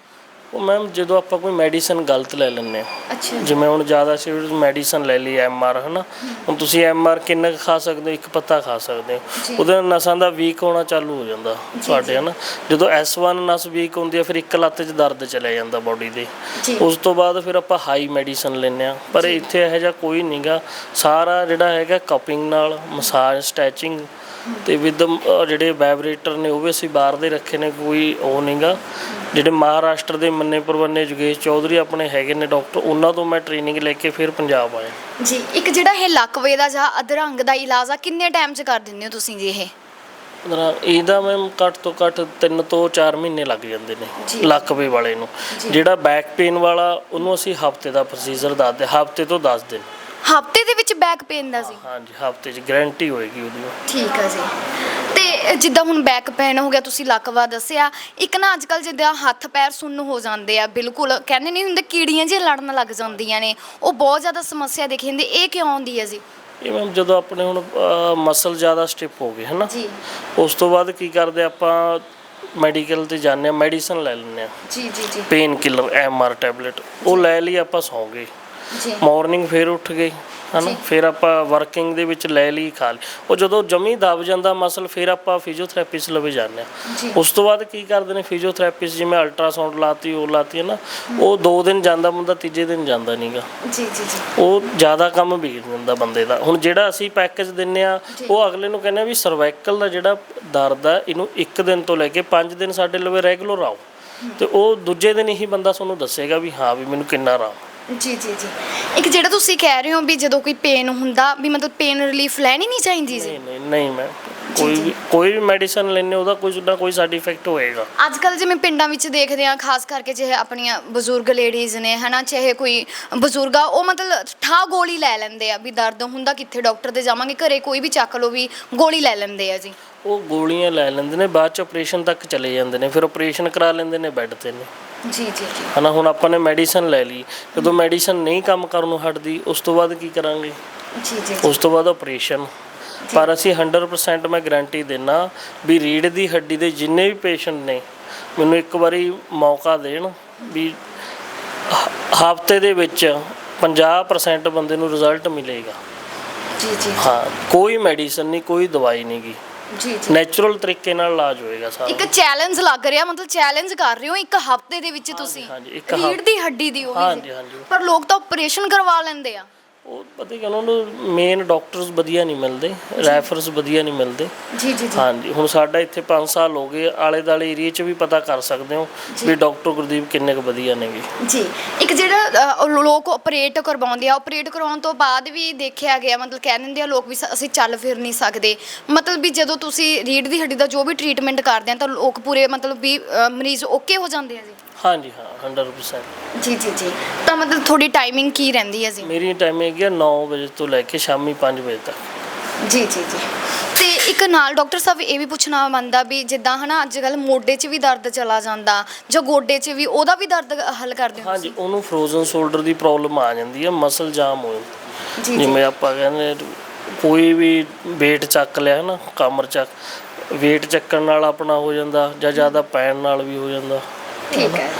ਉਹ ਮੈਮ ਜਦੋਂ ਆਪਾਂ ਕੋਈ ਮੈਡੀਸਨ ਗਲਤ ਲੈ ਲੈਂਦੇ ਹਾਂ। ਅੱਛਾ। ਜਿਵੇਂ ਹੁਣ ਜ਼ਿਆਦਾ ਸੀਰੀਅਸ ਮੈਡੀਸਨ ਲੈ ਲਈ ਐਮਆਰ ਹਨਾ? ਹੁਣ ਤੁਸੀਂ ਐਮਆਰ ਕਿੰਨਾ ਕੁ ਖਾ ਸਕਦੇ ਹੋ? ਇੱਕ ਪੱਤਾ ਖਾ ਸਕਦੇ ਜੀ। ਹੋ ਉਹਦੇ ਨਾਲ ਨਸਾਂ ਦਾ ਵੀਕ ਹੋਣਾ ਚਾਲੂ ਹੋ ਜਾਂਦਾ ਤੁਹਾਡੇ ਹਨਾ? ਜਦੋਂ S1 ਨਸ ਵੀਕ ਹੁੰਦੀ ਹੈ ਫਿਰ ਇੱਕ ਲੱਤ 'ਚ ਦਰਦ ਚਲੇ ਜਾਂਦਾ ਬਾਡੀ ਦੇ। ਜੀ। ਉਸ ਤੋਂ ਬਾਅਦ ਫਿਰ ਆਪਾਂ ਹਾਈ ਮੈਡੀਸਨ ਲੈਂਦੇ ਆ ਪਰ ਇੱਥੇ ਇਹੋ ਜਿਹਾ ਕੋਈ ਨਹੀਂਗਾ ਸਾਰਾ ਜਿਹੜਾ ਹੈਗਾ ਕਪਿੰਗ ਨਾਲ ਮਸਾਜ ਸਟੈਚਿੰਗ ਤੇ ਵਿਦ ਜਿਹੜੇ ਵਾਈਬ੍ਰੇਟਰ ਨੇ ਉਹ ਵੀ ਅਸੀਂ ਬਾਹਰ ਦੇ ਰੱਖੇ ਨੇ ਕੋਈ ਉਹ ਨਹੀਂਗਾ। ਜਿਹੜੇ ਮਹਾਰਾਸ਼ਟਰ ਦੇ ਮੰਨੇ ਪਰਵੰਨੇ ਜੁਗੇਸ਼ ਚੌਧਰੀ ਆਪਣੇ ਹੈਗੇ ਨੇ ਡਾਕਟਰ ਉਹਨਾਂ ਤੋਂ ਮੈਂ ਟ੍ਰੇਨਿੰਗ ਲੈ ਕੇ ਫਿਰ ਪੰਜਾਬ ਆਇਆ। ਜੀ ਇੱਕ ਜਿਹੜਾ ਇਹ ਲੱਕਵੇ ਦਾ ਜਾਂ ਅਧਰੰਗ ਦਾ ਇਲਾਜ ਆ ਕਿੰਨੇ ਟਾਈਮ 'ਚ ਕਰ ਦਿੰਦੇ ਹੋ ਤੁਸੀਂ ਜੀ ਇਹ? ਮਤਲਬ ਇਹਦਾ ਮੈਮ ਘੱਟ ਤੋਂ ਘੱਟ 3 ਤੋਂ 4 ਮਹੀਨੇ ਲੱਗ ਜਾਂਦੇ ਨੇ। ਲੱਕਵੇ ਵਾਲੇ ਨੂੰ। ਜਿਹੜਾ ਬੈਕ ਪੇਨ ਵਾਲਾ ਉਹਨੂੰ ਅਸੀਂ ਹਫ਼ਤੇ ਦਾ ਪ੍ਰੋਸੀਜਰ ਦੱਸਦੇ ਹਫ਼ਤੇ ਤੋਂ 10 ਦਿਨ ਹਫ਼ਤੇ ਦੇ ਵਿੱਚ ਬੈਕ ਪੇਨ ਦਾ ਸੀ। ਹਾਂਜੀ ਹਫ਼ਤੇ 'ਚ ਗਾਰੰਟੀ ਹੋਏਗੀ ਉਹਦੀ। ਠੀਕ ਆ ਜੀ। ਤੇ ਜਿੱਦਾਂ ਹੁਣ ਬੈਕ ਪੇਨ ਹੋ ਗਿਆ ਤੁਸੀਂ ਲੱਕਵਾ ਦੱਸਿਆ। ਇੱਕ ਨਾ ਅੱਜ ਕੱਲ ਜਿੱਦਾਂ ਹੱਥ ਪੈਰ ਸੁੰਨ ਹੋ ਜਾਂਦੇ ਆ ਬਿਲਕੁਲ। ਕਹਿੰਦੇ ਨਹੀਂ ਹੁੰਦੇ ਕੀੜੀਆਂ ਜਿਹੀਆਂ ਲੜਨ ਲੱਗ ਜਾਂਦੀਆਂ ਨੇ। ਉਹ ਬਹੁਤ ਜ਼ਿਆਦਾ ਸਮੱਸਿਆ ਦੇਖੀ ਜਾਂਦੀ ਇਹ ਕਿਉਂ ਆਉਂਦੀ ਹੈ ਜੀ? ਇਹ ਮੈਮ ਜਦੋਂ ਆਪਣੇ ਹੁਣ ਮਸਲ ਜ਼ਿਆਦਾ ਸਟਿਪ ਹੋ ਗਏ ਹਨਾ? ਜੀ। ਉਸ ਤੋਂ ਬਾਅਦ ਕੀ ਕਰਦੇ ਆਪਾਂ ਮੈਡੀਕਲ ਤੇ ਜਾਂਦੇ ਆ ਮੈਡੀਸਨ ਲੈ ਲੈਂਦੇ ਆ। ਜੀ ਜੀ ਜੀ। Painkiller M R tablet ਉਹ ਲੈ ਲਈ ਆਪਾਂ ਸੌਂ ਗਏ। ਜੀ। ਮਾਰਨਿੰਗ ਫੇਰ ਉੱਠ ਗਏ ਹਨਾ। ਫਿਰ ਆਪਾਂ ਵਰਕਿੰਗ ਦੇ ਵਿੱਚ ਲੈ ਲਈ ਖਾ ਲਈ। ਉਹ ਜਦੋਂ ਜਮੀ ਦਬ ਜਾਂਦਾ ਮਸਲ ਫਿਰ ਆਪਾਂ ਫਿਜ਼ੀਓਥੈਰੇਪਿਸਟ ਲਵੇ ਜਾਂਦੇ ਆ ਉਸ ਤੋਂ ਬਾਅਦ ਕੀ ਕਰਦੇ ਨੇ ਫਿਜ਼ੀਓਥੈਰੇਪਿਸਟ ਜਿਵੇਂ ਅਲਟਰਾਸਾਊਂਡ ਲਾਤੀ ਉਹ ਲਾਤੀ ਹੈ ਨਾ ਉਹ 2 ਦਿਨ ਜਾਂਦਾ ਬੰਦਾ ਤੀਜੇ ਦਿਨ ਜਾਂਦਾ ਨਹੀਂਗਾ ਜੀ ਜੀ ਜੀ। ਉਹ ਜ਼ਿਆਦਾ ਕੰਮ ਵਿਗੜ ਜਾਂਦਾ ਬੰਦੇ ਦਾ। ਹੁਣ ਜਿਹੜਾ ਅਸੀਂ ਪੈਕੇਜ ਦਿੰਨੇ ਆ। ਉਹ ਅਗਲੇ ਨੂੰ ਕਹਿੰਦੇ ਆ ਵੀ ਸਰਵਾਈਕਲ ਦਾ ਜਿਹੜਾ ਦਰਦ ਆ ਇਹਨੂੰ 1 ਦਿਨ ਤੋਂ ਲੈ ਕੇ 5 ਦਿਨ ਸਾਡੇ ਲਵੇ ਰੈਗੂਲਰ ਆਓ। ਤੇ ਉਹ ਦੂਜੇ ਦਿਨ ਹੀ ਬੰਦਾ ਤੁਹਾਨੂੰ ਦੱਸੇਗਾ ਵੀ ਹਾਂ ਵੀ ਮੈਨੂੰ ਕਿੰਨਾ ਆਰਾਮ। ਜੀ ਜੀ ਜੀ। ਇੱਕ ਜਿਹੜਾ ਤੁਸੀਂ ਕਹਿ ਰਹੇ ਹੋ ਵੀ ਜਦੋਂ ਕੋਈ ਪੇਨ ਹੁੰਦਾ ਵੀ ਮਤਲਬ ਪੇਨ ਰਿਲੀਫ ਲੈਣੀ ਨਹੀਂ ਚਾਹੀਦੀ ਜੀ? ਨਹੀਂ ਨਹੀਂ ਨਹੀਂ ਮੈਂ ਕੋਈ ਵੀ ਕੋਈ ਵੀ ਮੈਡੀਸਨ ਲੈਣੇ ਉਹਦਾ ਕੋਈ ਨਾ ਕੋਈ ਸਾਈਡ ਇਫੈਕਟ ਹੋਏਗਾ। ਅੱਜ ਕੱਲ ਜਿਵੇਂ ਪਿੰਡਾਂ ਵਿੱਚ ਦੇਖਦੇ ਆ ਖਾਸ ਕਰਕੇ ਚਾਹੇ ਆਪਣੀਆਂ ਬਜ਼ੁਰਗ ਲੇਡੀਜ਼ ਨੇ ਹਨਾ ਚਾਹੇ ਕੋਈ ਬਜ਼ੁਰਗ ਆ ਉਹ ਮਤਲਬ ਠਾ ਗੋਲੀ ਲੈ ਲੈਂਦੇ ਆ ਵੀ ਦਰਦ ਹੁੰਦਾ ਕਿੱਥੇ ਡਾਕਟਰ ਦੇ ਜਾਵਾਂਗੇ ਘਰੇ ਕੋਈ ਵੀ ਚੱਕ ਲਓ ਵੀ ਗੋਲੀ ਲੈ ਲੈਂਦੇ ਆ ਜੀ। ਉਹ ਗੋਲੀਆਂ ਲੈ ਲੈਂਦੇ ਨੇ ਬਾਅਦ ਚ ਆਪਰੇਸ਼ਨ ਤੱਕ ਚਲੇ ਜਾਂਦੇ ਨੇ ਫਿਰ ਆਪਰੇਸ਼ਨ ਕਰਾ ਲੈਂਦੇ ਨੇ ਬੈੱਡ ਤੇ ਨੇ। ਜੀ ਜੀ ਹਨਾ ਹੁਣ ਆਪਾਂ ਨੇ ਮੈਡੀਸਨ ਲੈ ਲਈ। ਜਦੋਂ ਮੈਡੀਸਨ ਨਹੀਂ ਕੰਮ ਕਰਨ ਨੂੰ ਹਟਦੀ ਉਸ ਤੋਂ ਬਾਅਦ ਕੀ ਕਰਾਂਗੇ? ਜੀ ਜੀ ਉਸ ਤੋਂ ਬਾਅਦ ਆਪਰੇਸ਼ਨ ਪਰ ਅਸੀਂ 100% ਮੈਂ ਗਾਰੰਟੀ ਦਿੰਨਾ ਵੀ ਰੀੜ ਦੀ ਹੱਡੀ ਦੇ ਜਿੰਨੇ ਵੀ ਪੇਸ਼ੈਂਟ ਨੇ ਮੈਨੂੰ ਇੱਕ ਵਾਰੀ ਮੌਕਾ ਦੇਣ ਵੀ ਹਫ਼ਤੇ ਦੇ ਵਿੱਚ 50% ਬੰਦੇ ਨੂੰ ਰਿਜ਼ਲਟ ਮਿਲੇਗਾ। ਜੀ ਜੀ। ਹਾਂ ਕੋਈ ਮੈਡੀਸਨ ਨਹੀਂ ਕੋਈ ਦਵਾਈ ਨਹੀਂ ਗੀ। ਜੀ ਜੀ। ਨੈਚੁਰਲ ਤਰੀਕੇ ਨਾਲ ਇਲਾਜ ਹੋਏਗਾ ਸਾਰਾ। ਇੱਕ ਚੈਲੰਜ ਲੱਗ ਰਿਹਾ ਮਤਲਬ ਚੈਲੰਜ ਕਰ ਰਹੇ ਹੋ ਇੱਕ ਹਫ਼ਤੇ ਦੇ ਵਿੱਚ ਤੁਸੀਂ। ਹਾਂਜੀ, ਇੱਕ ਰੀੜ ਹਫ਼- ਦੀ ਹੱਡੀ ਦੀ ਉਹ। ਵੀ ਹਾਂਜੀ। ਹਾਂਜੀ। ਪਰ ਲੋਕ ਤਾਂ ਆਪਰੇਸ਼ਨ ਕਰਵਾ ਲੈਂਦੇ ਆ। ਉਹ ਪਤਾ ਕਿ ਉਹਨਾਂ ਨੂੰ ਮੇਨ ਡਾਕਟਰਸ ਵਧੀਆ ਨਹੀਂ ਮਿਲਦੇ ਰੈਫਰਸ ਵਧੀਆ ਨਹੀਂ ਮਿਲਦੇ। ਜੀ ਜੀ ਜੀ। ਹਾਂਜੀ ਹੁਣ ਸਾਡਾ ਇੱਥੇ 5 ਸਾਲ ਹੋ ਗਏ ਆਲੇ ਦਾਲੇ ਏਰੀਆ 'ਚ ਵੀ ਪਤਾ ਕਰ ਸਕਦੇ ਹੋ ਵੀ ਡਾਕਟਰ ਗੁਰਦੀਪ ਕਿੰਨੇ ਕੁ ਵਧੀਆ ਨੇਗੇ। ਜੀ ਇੱਕ ਜਿਹੜਾ ਅ, ਉਹ ਲੋਕ ਆਪਰੇਟ ਕਰਵਾਉਂਦੇ ਆ ਆਪਰੇਟ ਕਰਾਉਣ ਤੋਂ ਬਾਅਦ ਵੀ ਦੇਖਿਆ ਗਿਆ ਮਤਲਬ ਕਹਿ ਦਿੰਦੇ ਆ ਲੋਕ ਵੀ ਸ- ਅਸੀਂ ਚੱਲ ਫਿਰ ਨਹੀਂ ਸਕਦੇ। ਮਤਲਬ ਵੀ ਜਦੋਂ ਤੁਸੀਂ ਰੀੜ ਦੀ ਹੱਡੀ ਦਾ ਜੋ ਵੀ ਟ੍ਰੀਟਮੈਂਟ ਕਰਦੇ ਆ ਤਾਂ ਲੋਕ ਪੂਰੇ ਮਤਲਬ ਵੀ ਅ, ਮਰੀਜ਼ ਓਕੇ ਹੋ ਜਾਂਦੇ ਆ ਜੀ। ਹਾਂਜੀ ਹਾਂ 100% ਜੀ ਜੀ ਜੀ। ਤਾਂ ਮਤਲਬ ਥੋੜੀ ਟਾਈਮਿੰਗ ਕੀ ਰਹਿੰਦੀ ਹੈ ਜੀ? ਮੇਰੀ ਟਾਈਮ ਹੈਗੀ ਆ 9 ਵਜੇ ਤੋਂ ਲੈ ਕੇ ਸ਼ਾਮੀ 5 ਵਜੇ ਤੱਕ। ਜੀ ਜੀ ਜੀ। ਤੇ ਇੱਕ ਨਾਲ ਡਾਕਟਰ ਸਾਹਿਬ ਇਹ ਵੀ ਪੁੱਛਣਾ ਮੰਨਦਾ ਵੀ ਜਿੱਦਾਂ ਹਨਾ ਅੱਜ ਕੱਲ ਮੋਢੇ 'ਚ ਵੀ ਦਰਦ ਚਲਾ ਜਾਂਦਾ ਜਾਂ ਗੋਡੇ 'ਚ ਵੀ ਉਹਦਾ ਵੀ ਦਰਦ ਹੱਲ ਕਰਦੇ ਹੋ ਹਾਂਜੀ ਉਹਨੂੰ ਫਰੋਜ਼ਨ ਸ਼ੋਲਡਰ ਦੀ ਪ੍ਰੋਬਲਮ ਆ ਜਾਂਦੀ ਹੈ ਮਸਲ ਜਾਮ ਹੋ ਜਾਂਦੀ ਜੀ ਜੀ। ਜਿਵੇਂ ਆਪਾਂ ਕਹਿੰਦੇ ਕੋਈ ਵੀ weight ਚੱਕ ਲਿਆ ਹੈ ਨਾ ਕਮਰ ਚੱਕ weight ਚੱਕਣ ਨਾਲ ਆਪਣਾ ਹੋ ਜਾਂਦਾ ਜਾਂ ਜ਼ਿਆਦਾ ਪੈਣ ਨਾਲ ਵੀ ਹੋ ਜਾਂਦਾ। ਠੀਕ ਹੈ।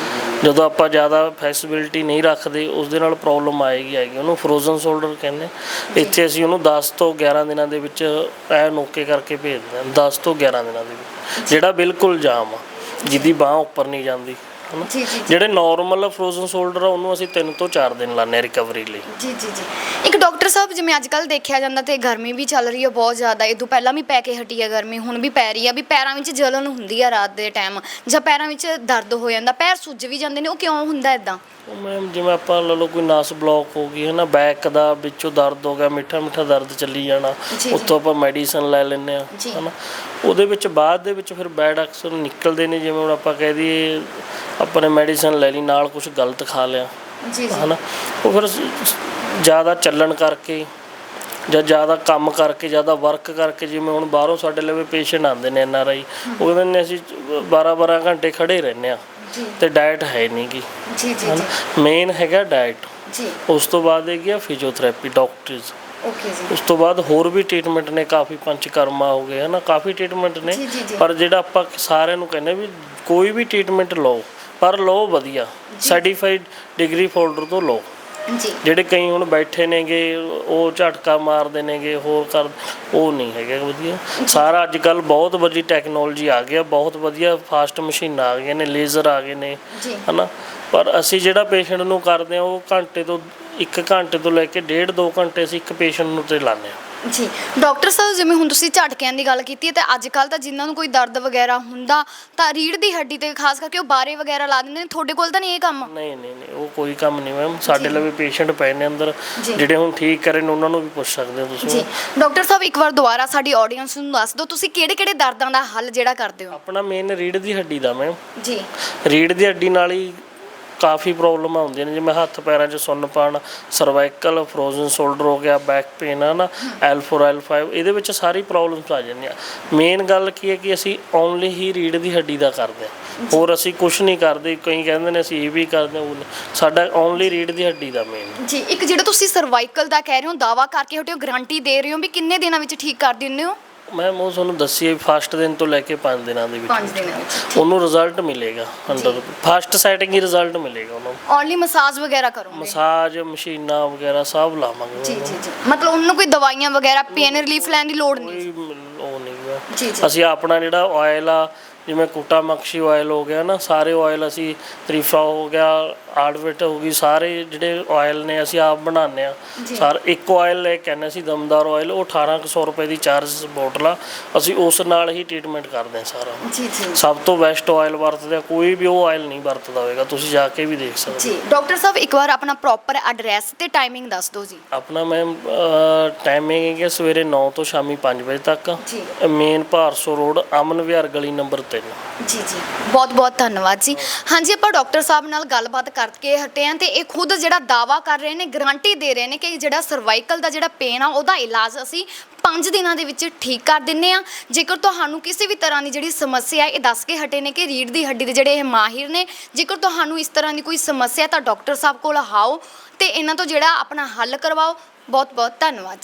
ਜਦੋਂ ਆਪਾਂ ਜ਼ਿਆਦਾ ਫਲੈਕਸੀਬਿਲਿਟੀ ਨਹੀਂ ਰੱਖਦੇ ਉਸ ਦੇ ਨਾਲ ਪ੍ਰੋਬਲਮ ਆਏਗੀ ਆਏਗੀ। ਉਹਨੂੰ ਫਰੋਜ਼ਨ ਸ਼ੋਲਡਰ ਕਹਿੰਦੇ। ਇੱਥੇ ਅਸੀਂ ਉਹਨੂੰ 10 ਤੋਂ 11 ਦਿਨਾਂ ਦੇ ਵਿੱਚ ਐ ਨੋਕੇ ਕਰਕੇ ਭੇਜ ਦਿੰਦੇ ਹਾਂ। 10 ਤੋਂ 11 ਦਿਨਾਂ ਦੇ ਵਿੱਚ। ਜਿਹੜਾ ਬਿਲਕੁਲ ਜਾਮ ਆ ਜਿਹਦੀ ਬਾਹ ਉੱਪਰ ਨਹੀਂ ਜਾਂਦੀ। ਹਨਾ? ਜਿਹੜੇ ਨਾਰਮਲ ਫਰੋਜ਼ਨ ਸ਼ੋਲਡਰ ਆ ਉਹਨੂੰ ਅਸੀਂ 3 ਤੋਂ 4 ਦਿਨ ਹਾਂ ਰਿਕਵਰੀ ਲਈ। ਜੀ ਜੀ ਜੀ। ਇੱਕ ਡਾਕਟਰ ਸਾਹਿਬ ਜਿਵੇਂ ਅੱਜ ਕੱਲ ਦੇਖਿਆ ਜਾਂਦਾ ਤੇ ਗਰਮੀ ਵੀ ਚੱਲ ਰਹੀ ਹੈ ਬਹੁਤ ਜ਼ਿਆਦਾ। ਇਹ ਤੋਂ ਪਹਿਲਾਂ ਵੀ ਪੈ ਕੇ ਹਟੀ ਹੈ ਗਰਮੀ ਹੁਣ ਵੀ ਪੈ ਰਹੀ ਹੈ ਵੀ ਪੈਰਾਂ ਵਿੱਚ ਜਲਨ ਹੁੰਦੀ ਆ ਰਾਤ ਦੇ ਟਾਈਮ। ਜਾਂ ਪੈਰਾਂ ਵਿੱਚ ਦਰਦ ਹੋ ਜਾਂਦਾ ਪੈਰ ਸੁੱਜ ਵੀ ਜਾਂਦੇ ਨੇ ਉਹ ਕਿਉਂ ਹੁੰਦਾ ਇਦਾਂ ਉਹ ਮੈਮ ਜਿਵੇਂ ਆਪਾਂ ਲਾ ਲਓ ਕੋਈ ਨਸ ਬਲੌਕ ਹੋ ਗਈ ਹੈ ਨਾ ਬੈਕ ਦਾ ਵਿੱਚੋਂ ਦਰਦ ਹੋ ਗਿਆ ਮਿੱਠਾ ਮਿੱਠਾ ਦਰਦ ਚੱਲੀ ਜਾਣਾ ਜੀ। ਉੱਥੋਂ ਆਪਾਂ ਮੈਡੀਸਨ ਲੈ ਲੈਂਦੇ ਆ ਜੀ। ਹਨਾ। ਉਹਦੇ ਵਿੱਚ ਬਾਅਦ ਦੇ ਵਿੱਚ ਫਿਰ ਬੈਡ ਅਕਸਰ ਨਿਕਲਦੇ ਨੇ ਜਿਵੇਂ ਹੁਣ ਆਪਾਂ ਕਹਿ ਦਈਏ ਆਪਾਂ ਨੇ ਮੈਡੀਸਨ ਲੈ ਲਈ ਨਾਲ ਕੁਝ ਗਲਤ ਖਾ ਲਿਆ ਜੀ ਜੀ। ਹਨਾ। ਉਹ ਫਿਰ ਸ- ਸ- ਜ਼ਿਆਦਾ ਚੱਲਣ ਕਰਕੇ ਜਾਂ ਜ਼ਿਆਦਾ ਕੰਮ ਕਰਕੇ ਜ਼ਿਆਦਾ ਵਰਕ ਕਰਕੇ ਜਿਵੇਂ ਹੁਣ ਬਾਹਰੋਂ ਸਾਡੇ ਲਵੇ ਪੇਸ਼ੈਂਟ ਆਉਂਦੇ ਨੇ ਐਨ ਆਰ ਆਈ ਉਹ ਕਹਿੰਦੇ ਨੇ ਅਸੀਂ 12 12 ਘੰਟੇ ਖੜੇ ਰਹਿੰਦੇ ਆ ਤੇ ਡਾਈਟ ਹੈ ਨਹੀਂ ਗੀ। ਜੀ ਜੀ ਹਨਾ? ਮੇਨ ਹੈਗਾ ਡਾਈਟ ਜੀ। ਉਸ ਤੋਂ ਬਾਅਦ ਹੈਗੀ ਆ ਫਿਜ਼ੀਓਥੈਰੇਪੀ ਡਾਕਟਰਸ ਓਕੇ ਜੀ। ਉਸ ਤੋਂ ਬਾਅਦ ਹੋਰ ਵੀ ਟ੍ਰੀਟਮੈਂਟ ਨੇ ਕਾਫੀ ਪੰਚਕਰਮਾ ਹੋ ਗਏ ਹਨਾ? ਕਾਫੀ ਟ੍ਰੀਟਮੈਂਟ ਨੇ। ਪਰ ਜਿਹੜਾ ਆਪਾਂ ਸਾਰਿਆਂ ਨੂੰ ਕਹਿੰਦੇ ਵੀ ਕੋਈ ਵੀ ਟ੍ਰੀਟਮੈਂਟ ਲਓ ਪਰ ਲਓ ਵਧੀਆ। ਸਰਟੀਫਾਈਡ ਡਿਗਰੀ ਫੋਲਡਰ ਤੋਂ ਲਓ। ਜੀ। ਜਿਹੜੇ ਕਈ ਹੁਣ ਬੈਠੇ ਨੇਗੇ ਉਹ ਝਟਕਾ ਮਾਰਦੇ ਨੇਗੇ ਹੋਰ ਕਰ ਉਹ ਨਹੀਂ ਹੈਗਾ ਵਧੀਆ। ਸਾਰਾ ਅੱਜ ਕੱਲ ਬਹੁਤ ਵੱਡੀ ਟੈਕਨੋਲੋਜੀ ਆ ਗਈ ਆ ਬਹੁਤ ਵਧੀਆ ਫਾਸਟ ਮਸ਼ੀਨਾਂ ਆ ਗਈਆਂ ਨੇ ਲੇਜ਼ਰ ਆ ਗਏ ਨੇ ਹਨਾ? ਪਰ ਅਸੀਂ ਜਿਹੜਾ ਪੇਸ਼ੈਂਟ ਨੂੰ ਕਰਦੇ ਆ ਉਹ ਘੰਟੇ ਤੋਂ 1 ਘੰਟੇ ਤੋਂ ਲੈ ਕੇ ਡੇਢ 2 ਘੰਟੇ ਅਸੀਂ ਇੱਕ ਪੇਸ਼ੈਂਟ ਨੂੰ ਤੇ ਲਾਉਂਦੇ ਆ ਜੀ ਡਾਕਟਰ ਸਾਹਿਬ ਜਿਵੇਂ ਹੁਣ ਤੁਸੀਂ ਝਟਕਿਆਂ ਦੀ ਗੱਲ ਕੀਤੀ ਹੈ ਤੇ ਅੱਜ ਕੱਲ ਤਾਂ ਜਿਨ੍ਹਾਂ ਨੂੰ ਕੋਈ ਦਰਦ ਵਗੈਰਾ ਹੁੰਦਾ ਤਾਂ ਰੀੜ ਦੀ ਹੱਡੀ ਤੇ ਖਾਸ ਕਰਕੇ ਉਹ ਬਾਰੇ ਵਗੈਰਾ ਲਾ ਦਿੰਦੇ ਨੇ ਤੁਹਾਡੇ ਕੋਲ ਤਾਂ ਨਹੀਂ ਇਹ ਕੰਮ? ਨਹੀਂ ਨਹੀਂ ਨਹੀਂ ਉਹ ਕੋਈ ਕੰਮ ਨਹੀਂ ਮੈਮ। ਸਾਡੇ ਲਈ ਪੇਸ਼ੈਂਟ ਪਏ ਨੇ ਅੰਦਰ ਜੀ। ਜਿਹੜੇ ਹੁਣ ਠੀਕ ਕਰੇ ਨੇ ਉਹਨਾਂ ਨੂੰ ਵੀ ਪੁੱਛ ਸਕਦੇ ਹੋ ਜੀ। ਤੁਸੀਂ ਡਾਕਟਰ ਸਾਹਿਬ ਇੱਕ ਵਾਰ ਦੁਬਾਰਾ ਸਾਡੀ ਆਡੀਅנס ਨੂੰ ਦੱਸ ਦਿਓ ਤੁਸੀਂ ਕਿਹੜੇ ਕਿਹੜੇ ਦਰਦਾਂ ਦਾ ਹੱਲ ਜਿਹੜਾ ਕਰਦੇ ਹੋ? ਆਪਣਾ ਮੇਨ ਰੀੜ ਦੀ ਹੱਡੀ ਦਾ ਮੈਮ। ਜੀ। ਰੀੜ ਦੀ ਹੱਡੀ ਨਾਲ ਹੀ ਕਾਫੀ ਪ੍ਰੋਬਲਮ ਆਉਂਦੀਆਂ ਨੇ ਜਿਵੇਂ ਹੱਥ ਪੈਰਾਂ 'ਚ ਸੁੰਨਪਣ ਸਰਵਾਈਕਲ ਫਰੋਜ਼ਨ ਸ਼ੋਲਡਰ ਹੋ ਗਿਆ ਬੈਕ ਪੇਨ ਹੈ ਨਾ L4 L5 ਇਹਦੇ ਵਿੱਚ ਸਾਰੀ ਪ੍ਰੋਬਲਮਸ ਆ ਜਾਂਦੀਆਂ। ਮੇਨ ਗੱਲ ਕੀ ਹੈ ਕਿ ਅਸੀਂ ਓਨਲੀ ਹੀ ਰੀੜ ਦੀ ਹੱਡੀ ਦਾ ਕਰਦੇ ਹਾਂ। ਹੋਰ ਅਸੀਂ ਕੁਝ ਨਹੀਂ ਕਰਦੇ ਕਈ ਕਹਿੰਦੇ ਨੇ ਅਸੀਂ ਇਹ ਵੀ ਕਰਦੇ ਹਾਂ ਉਹ ਨਹੀਂ। ਸਾਡਾ ਓਨਲੀ ਰੀੜ ਦੀ ਹੱਡੀ ਦਾ ਮੇਨ ਜੀ ਇੱਕ ਜਿਹੜਾ ਤੁਸੀਂ ਸਰਵਾਈਕਲ ਦਾ ਕਹਿ ਰਹੇ ਹੋ ਦਾਵਾ ਕਰਕੇ ਹਟਿਓ ਗਾਰੰਟੀ ਦੇ ਰਹੇ ਹੋ ਵੀ ਕਿੰਨੇ ਦਿਨਾਂ ਵਿੱਚ ਠੀਕ ਕਰ ਦਿੰਦੇ ਹੋ? ਮੈਮ ਉਹ ਤੁਹਾਨੂੰ ਦੱਸੀਏ ਫਸਟ ਦਿਨ ਤੋਂ ਲੈ ਕੇ 5 ਦਿਨਾਂ ਦੇ ਵਿੱਚ 5 ਦਿਨਾਂ ਵਿੱਚ। ਉਹਨੂੰ ਰਿਜ਼ਲਟ ਮਿਲੇਗਾ 100 ਫਸਟ ਸੈਟਿੰਗ ਹੀ ਰਿਜ਼ਲਟ ਮਿਲੇਗਾ ਉਹਨੂੰ। ਓਨਲੀ ਮਸਾਜ ਵਗੈਰਾ ਕਰੋਗੇ? ਮਸਾਜ ਮਸ਼ੀਨਾਂ ਵਗੈਰਾ ਸਭ ਲਾਵਾਂਗੇ ਜੀ ਜੀ ਜੀ। ਮਤਲਬ ਉਹਨੂੰ ਕੋਈ ਦਵਾਈਆਂ ਵਗੈਰਾ ਪੇਨ ਰਿਲੀਫ ਲੈਣ ਦੀ ਲੋੜ ਨਹੀਂ? ਕੋਈ ਉਹ ਨਹੀਂ ਗਾ। ਜੀ ਜੀ। ਅਸੀਂ ਆਪਣਾ ਜਿਹੜਾ ਆਇਲ ਆ ਜਿਵੇਂ ਕੁੱਟਾ ਮੱਖੀ ਆਇਲ ਹੋ ਗਿਆ ਨਾ ਸਾਰੇ ਆਇਲ ਅਸੀਂ ਤਰੀਫਾ ਹੋ ਗਿਆ ਆਰਡਵਿਟ ਹੋ ਗਈ ਸਾਰੇ ਜਿਹੜੇ ਆਇਲ ਨੇ ਅਸੀਂ ਆਪ ਬਣਾਉਂਦੇ ਆ। ਸਰ ਇੱਕ ਆਇਲ ਲੈ ਕੇ ਆਉਂਦੇ ਅਸੀਂ ਦਮਦਾਰ ਆਇਲ ਉਹ 1800 ਰੁਪਏ ਦੀ ਚਾਰਜ ਬੋਟਲ ਆ। ਅਸੀਂ ਉਸ ਨਾਲ ਹੀ ਟ੍ਰੀਟਮੈਂਟ ਕਰਦੇ ਆ ਸਾਰਾ। ਜੀ ਜੀ। ਸਭ ਤੋਂ ਬੈਸਟ ਆਇਲ ਵਰਤਦੇ ਆ ਕੋਈ ਵੀ ਉਹ ਆਇਲ ਨਹੀਂ ਵਰਤਦਾ ਹੋਵੇਗਾ ਤੁਸੀਂ ਜਾ ਕੇ ਵੀ ਦੇਖ ਸਕਦੇ ਜੀ। ਡਾਕਟਰ ਸਾਹਿਬ ਇੱਕ ਵਾਰ ਆਪਣਾ ਪ੍ਰੋਪਰ ਐਡਰੈਸ ਤੇ ਟਾਈਮਿੰਗ ਦੱਸ ਦਿਓ ਜੀ। ਆਪਣਾ ਮੈਮ ਟਾਈਮਿੰਗ ਹੈ ਸਵੇਰੇ 9 ਤੋਂ ਸ਼ਾਮੀ 5 ਵਜੇ ਤੱਕ। ਜੀ। ਮੇਨ ਭਾਰਸੋ ਰੋਡ ਅਮਨ ਵਿਹਾਰ ਗਲੀ ਨੰਬਰ 3 ਜੀ ਜੀ। ਬਹੁਤ ਬਹੁਤ ਧੰਨਵਾਦ ਜੀ। ਹਾਂਜੀ, ਆਪਾਂ ਡਾਕਟਰ ਸਾਹਿਬ ਨਾਲ ਗੱਲਬਾਤ ਕਰਕੇ ਹਟੇ ਆਂ ਤੇ ਇਹ ਖੁਦ ਜਿਹੜਾ ਦਾਵਾ ਕਰ ਰਹੇ ਨੇ, ਗਾਰੰਟੀ ਦੇ ਰਹੇ ਨੇ ਕਿ ਜਿਹੜਾ ਸਰਵਾਈਕਲ ਦਾ ਜਿਹੜਾ ਪੇਨ ਆ, ਉਹਦਾ ਇਲਾਜ ਅਸੀਂ 5 ਦਿਨਾਂ ਦੇ ਵਿੱਚ ਠੀਕ ਕਰ ਦਿੰਨੇ ਆ। ਜੇਕਰ ਤੁਹਾਨੂੰ ਕਿਸੇ ਵੀ ਤਰ੍ਹਾਂ ਦੀ ਜਿਹੜੀ ਸਮੱਸਿਆ ਹੈ, ਇਹ ਦੱਸ ਕੇ ਹਟੇ ਨੇ ਕਿ ਰੀੜ ਦੀ ਹੱਡੀ ਦੇ ਜਿਹੜੇ ਇਹ ਮਾਹਿਰ ਨੇ, ਜੇਕਰ ਤੁਹਾਨੂੰ ਇਸ ਤਰ੍ਹਾਂ ਦੀ ਕੋਈ ਸਮੱਸਿਆ ਤਾਂ ਡਾਕਟਰ ਸਾਹਿਬ ਕੋਲ ਆਓ ਤੇ ਇਹਨਾਂ ਤੋਂ ਜਿਹੜਾ ਆਪਣਾ ਹੱਲ ਕਰਵਾਓ। ਬਹੁਤ ਬਹੁਤ ਧੰਨਵਾਦ ਜੀ।